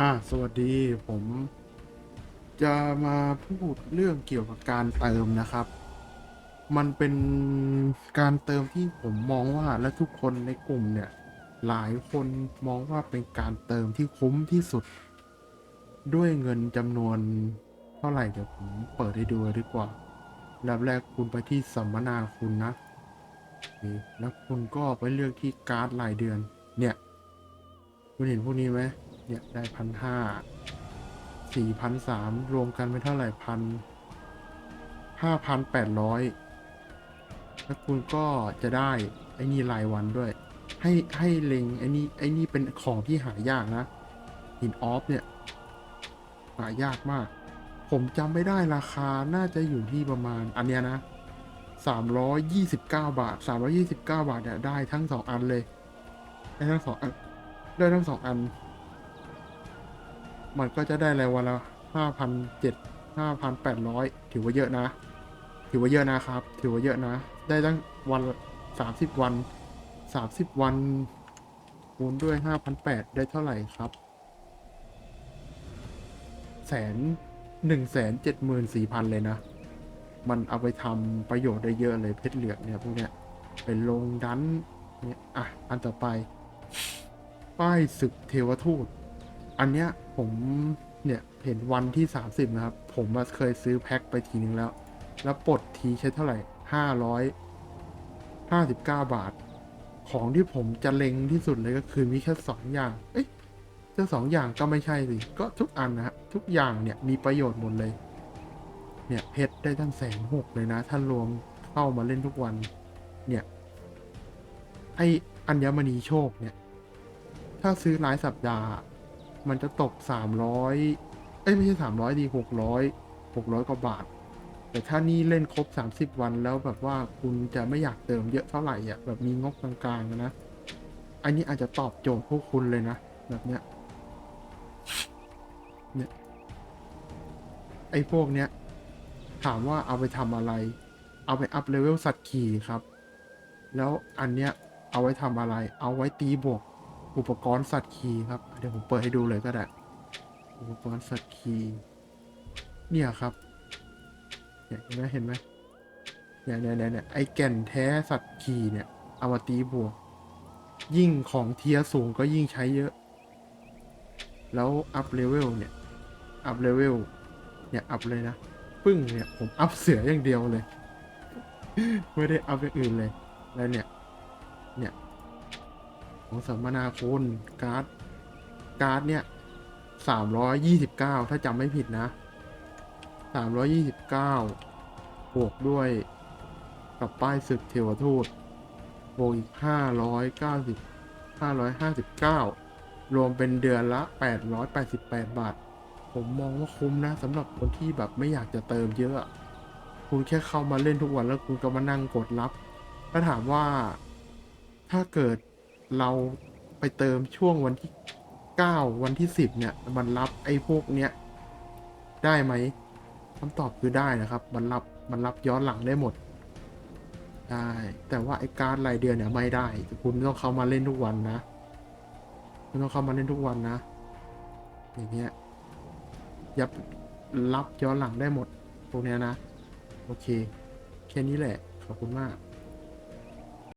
อ่า สวัสดีผม จะมาพูดเรื่องเกี่ยวกับการเติมนะครับ มันเป็นการเติมที่ผมมองว่าและทุกคนในกลุ่มเนี่ย หลายคนมองว่าเป็นการเติมที่คุ้มที่สุด ด้วยเงินจำนวนเท่าไหร่เดี๋ยวผมเปิดให้ดูดีกว่าลำแรกคุณไปที่สัมมนาคุณนะ แล้วคุณก็ไปเลือกที่การ์ดรายเดือน เนี่ย คุณเห็นพวกนี้ไหม เนี่ยได้พันห้าสี่พันสามรวมกันเป็นเท่าไหร่พันห้าพันแปดร้อยแล้วคุณก็จะได้ไอ้นี่รายวันด้วย ให้ให้เล็งไอ้นี่ไอ้นี่เป็นของที่หายากนะหินออฟเนี่ย หายากมาก ผมจำไม่ได้ราคาน่าจะอยู่ที่ประมาณ อันเนี้ยนะสามร้อยยี่สิบเก้าบาทสามร้อยี่สิบเก้าบาทเนี่ยได้ทั้งสองอันเลย ได้ทั้งสองอันได้ทั้งสองอัน มันก็จะได้รายวันละห้าพันเจ็ดห้าพันแปดร้อยถือว่าเยอะนะ ถือว่าเยอะนะครับ ถือว่าเยอะนะ ได้ตั้งวันสามสิบวันสามสิบวันคูณด้วยห้าพันแปดได้เท่าไหร่ครับแสนหนึ่งแสนเจ็ดหมื่นสี่พันเลยนะ มันเอาไปทำประโยชน์ได้เยอะเลยเพชรเหลืองเนี่ยพวกเนี้ยเป็นลงดันเนี่ยอะ อันต่อไป ป้ายศึกเทวทูต อันเนี้ยผมเนี่ยเห็นวันที่ 30 นะครับ ผมมาเคยซื้อแพ็คไปทีนึงแล้ว แล้วปลดทีใช้เท่าไหร่ 559 บาท ของที่ผมจะเล็งที่สุดเลยก็คือมีแค่สองอย่าง เอ้ยจะสองอย่างก็ไม่ใช่สิ ก็ทุกอันนะฮะทุกอย่างเนี่ยมีประโยชน์หมดเลย เนี่ยเพชรได้ตั้งแสนหกเลยนะ ถ้ารวมเข้ามาเล่นทุกวัน เนี่ย ไออัญมณีโชคเนี่ย ถ้าซื้อรายสัปดาห์ มันจะตกสามร้อยเอ้ยไม่ใช่สามร้อยดีหกร้อยหกร้อยกว่าบาท แต่ถ้านี่เล่นครบสามสิบวันแล้วแบบว่าคุณจะไม่อยากเติมเยอะเท่าไหร่อะแบบมีงบกลางๆนะ อันนี้อาจจะตอบโจทย์พวกคุณเลยนะ แบบเนี้ยเนี่ยไอ้พวกเนี้ย ถามว่าเอาไปทำอะไร เอาไปอัพเลเวลสัตว์ขี่ครับ แล้วอันเนี้ยเอาไว้ทำอะไร เอาไว้ตีบวก อุปกรณ์สัตว์ขี่ครับ เดี๋ยวผมเปิดให้ดูเลยก็ได้ อุปกรณ์สัตว์ขี่เนี่ยครับเห็นไหมเห็นไหมเนี่ยเนี่ยเนี่ยไอแก่นแท้สัตว์ขี่เนี่ยเอามาตีบวก ยิ่งของเทียสูงก็ยิ่งใช้เยอะ แล้วอัพเลเวลเนี่ย อัพเลเวลเนี่ยอัพเลยนะ ปึ้งเนี่ยผมอัพเสืออย่างเดียวเลย ไม่ได้อัพอย่างอื่นเลย แล้วเนี่ย ของสัมมนาคุณการ์ดการ์ดเนี่ยสามร้อยยี่สิบเก้าถ้าจำไม่ผิดนะสามร้อยี่สิบเก้าบวกด้วยกับป้ายศึกเทวทูตบวกอีกห้าร้อยเก้าสิบห้าร้อยห้าสิบเก้ารวมเป็นเดือนละแปดร้อยแปดสิบแปดบาท ผมมองว่าคุ้มนะสำหรับคนที่แบบไม่อยากจะเติมเยอะ คุณแค่เข้ามาเล่นทุกวันแล้วคุณก็มานั่งกดรับ ถ้าถามว่าถ้าเกิด เราไปเติมช่วงวันที่เก้าวันที่สิบเนี่ย มันรับไอ้พวกเนี้ยได้ไหมคำตอบคือได้นะครับ มันรับมันรับย้อนหลังได้หมด ได้ แต่ว่าไอ้การรายเดือนเนี่ยไม่ได้ คุณต้องเข้ามาเล่นทุกวันนะคุณต้องเข้ามาเล่นทุกวันนะ อย่างเงี้ยยับรับย้อนหลังได้หมดพวกเนี้ยนะ โอเค แค่นี้แหละ ขอบคุณมาก